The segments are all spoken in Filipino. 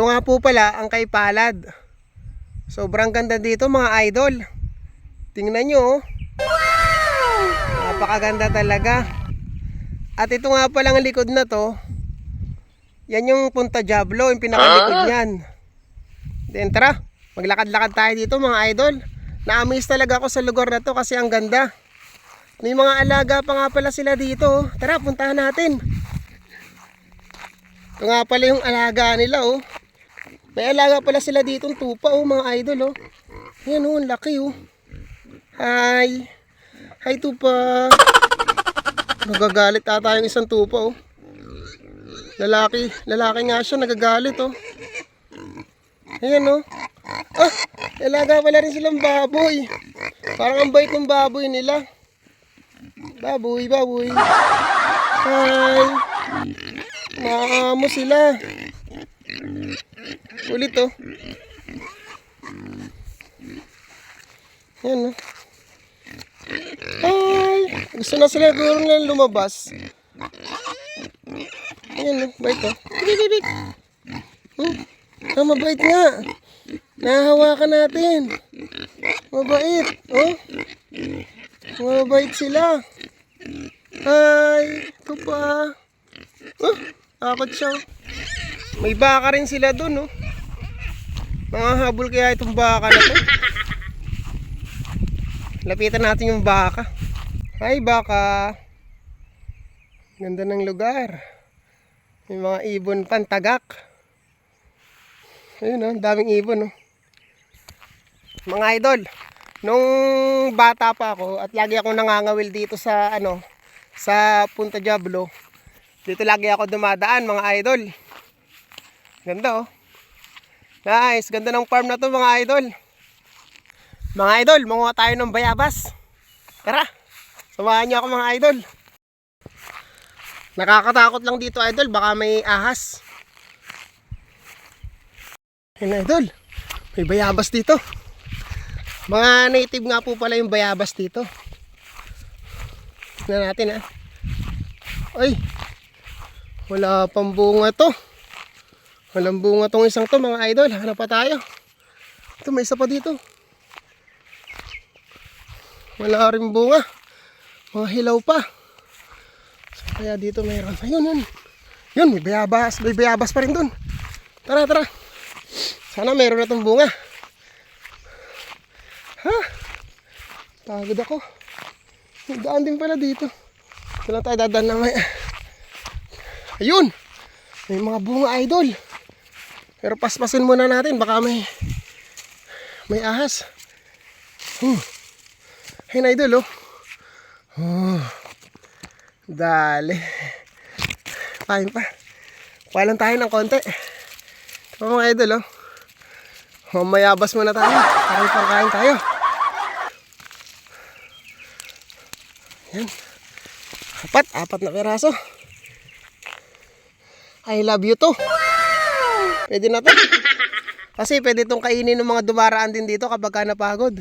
Ito nga po pala ang kay Palad. Sobrang ganda dito mga idol. Tingnan nyo. oh. Napakaganda talaga. At ito nga pala ang likod na to. Yan yung Punta Diablo, yung pinakalikod niyan. Then tara, maglakad-lakad tayo dito mga idol. Na-amaze talaga ako sa lugar na to kasi ang ganda. May mga alaga pa nga pala sila dito. oh. Tara, puntahan natin. Ito nga pala yung alaga nila oh. May alaga pala sila dito tupa oh mga idol oh. Yan oh, laki oh. Hi. Hi tupa. Nagagalit ata yung isang tupa oh. Lalaki, lalaki nga siya nagagalit oh. Ayan oh. Ah, alaga pala rin silang baboy. Parang ang bait ng baboy nila. Baboy, baboy. Hi. Maamo sila. Ulit oh. Yan oh. Hi. Gusto na sila siguro na lumabas. Ayan oh. Bait oh. Big, big, big. Hmm. Ah, mabait nga. Nahahawakan natin. Mabait. Oh. Mabait sila. Hi. Ito pa. Oh, akot siya. May baka rin sila dun, oh. Mga habol kaya itong baka na to. Lapitan natin yung baka. Hi, baka. Ganda ng lugar. May mga ibon pantagak. Ayun, oh, daming ibon, oh. Mga idol, nung bata pa ako at lagi akong nangangawil dito sa ano, sa Punta Diablo. Dito lagi ako dumadaan mga idol. Ganda oh. Nice, ganda ng farm na to mga idol. Mga idol, manguha tayo ng bayabas. Tara, samahan niyo ako mga idol. Nakakatakot lang dito idol, baka may ahas. Yan idol, may bayabas dito. Mga native nga po pala yung bayabas dito. Tignan natin ha. Ay, wala pang bunga to. Walang bunga tong isang to mga idol. Hanap pa tayo. Ito may isa pa dito. Wala rin bunga. Mga hilaw pa. So, kaya dito mayroon. Ayun, yun. Yun, may bayabas. May bayabas pa rin dun. Tara, tara. Sana mayroon na tong bunga. Ha? Pagod ako. May daan din pala dito. Ito lang tayo dadaan na may... Ayun! May mga bunga idol. Pero paspasin muna natin. Baka may... May ahas. Hmm. Ayun idol oh. Oh. Dali. Kain pa. Kuha lang tayo ng konti. Ito mga idol oh. Mamayabas muna tayo. Para ipangkain tayo. Yan. Apat, apat na peraso. I love you to. Pwede na to. Kasi pwede itong kainin ng mga dumaraan din dito kapag ka napagod.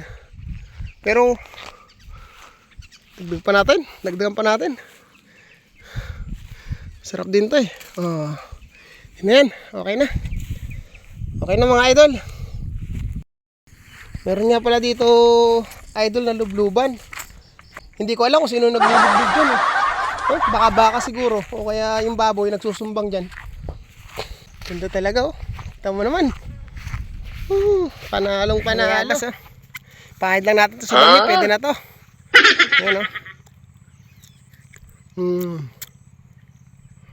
Pero, dagdag pa natin. Dagdagan pa natin. Sarap din to eh. Oh. Yan. Okay na. Okay na mga idol. Meron nga pala dito idol na lubluban. Hindi ko alam kung sino naglulublub dyan eh. Oh, baka baka siguro. O kaya yung baboy nagsusumbang dyan. Ganda talaga oh. Kita mo naman. Hmm, panalong panalo. Ah. Pahid lang natin to sa dami. Pwede na to. Ayan oh. Hmm.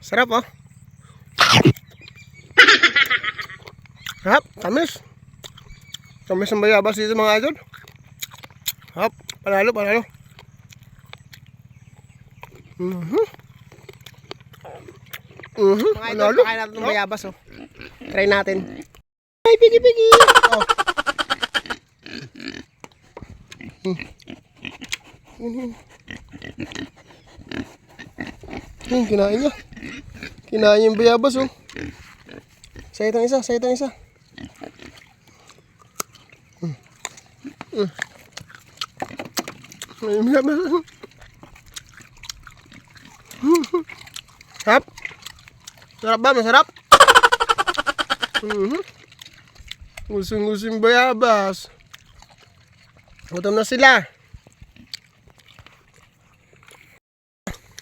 Sarap oh. Sarap. Tamis. Tamis ang bayabas dito mga idol. Sarap. Panalo, panalo. Mhm. Mhm. Mga idol, Panalo. pakain natin ng bayabas oh. Try natin. Ay, pigi pigi. Oh. Hmm. Hmm, kinain niya. Kinain yung bayabas oh. Sa itong isa, sa itong isa. Hmm. Hmm. Ay, bayabas. Hmm. Sarap. Sarap ba? Masarap? Mhm. Usong-usong bayabas. Gutom na sila.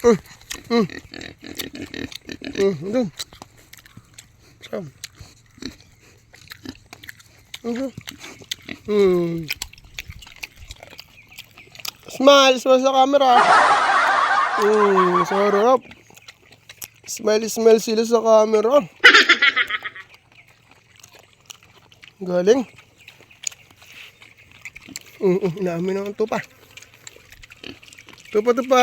Mm. Mm. Mm. Doon. Saan? Mhm. Mm. Smile, smile sa camera. Mm, sarap. Smile, smile sila sa camera. Galing. Mm, mm, namin ang tupa. Tupa, tupa.